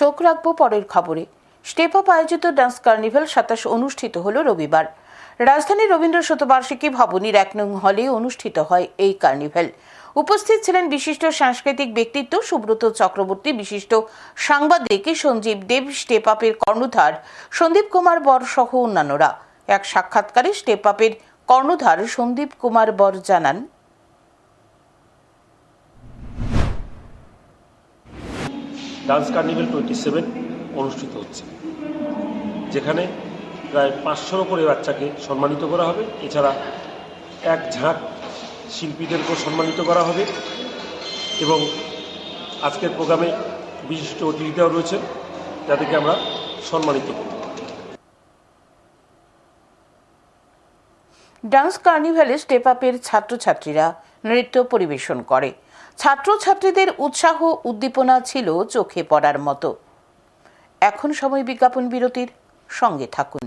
চোখ রাখব পরের খবরে। স্টেপ আপ আয়োজিত ডান্স কার্নিভাল সাতাশ অনুষ্ঠিত হল রবিবার। রাজধানীর রবীন্দ্র শতবার্ষিকী ভবনীর এক নং হলে অনুষ্ঠিত হয় এই কার্নিভাল। উপস্থিত ছিলেন বিশিষ্ট সাংস্কৃতিক ব্যক্তিত্ব সুব্রত চক্রবর্তী, বিশিষ্ট সাংবাদিক সঞ্জীব দেব, স্টেপ আপের কর্ণধার সন্দীপ কুমার বর সহ অন্যান্যরা। এক সাক্ষাৎকারে স্টেপ আপের কর্ণধার সন্দীপ কুমার বর জানান ডান্স কার্নিভেল টোয়েন্টি সেভেন অনুষ্ঠিত হচ্ছে, যেখানে প্রায় পাঁচশোর ওপরে বাচ্চাকে সম্মানিত করা হবে। এছাড়া এক ঝাঁক শিল্পীদেরকেও সম্মানিত করা হবে এবং আজকের প্রোগ্রামে বিশিষ্ট অতিথিরাও রয়েছেন, যাদেরকে আমরা সম্মানিত করব। ডান্স কার্নিভ্যালে স্টেপ আপের ছাত্রছাত্রীরা নৃত্য পরিবেশন করে। ছাত্রছাত্রীদের উৎসাহ উদ্দীপনা ছিল চোখে পড়ার মতো। এখন সময় বিজ্ঞাপন বিরতির সঙ্গে থাকুন।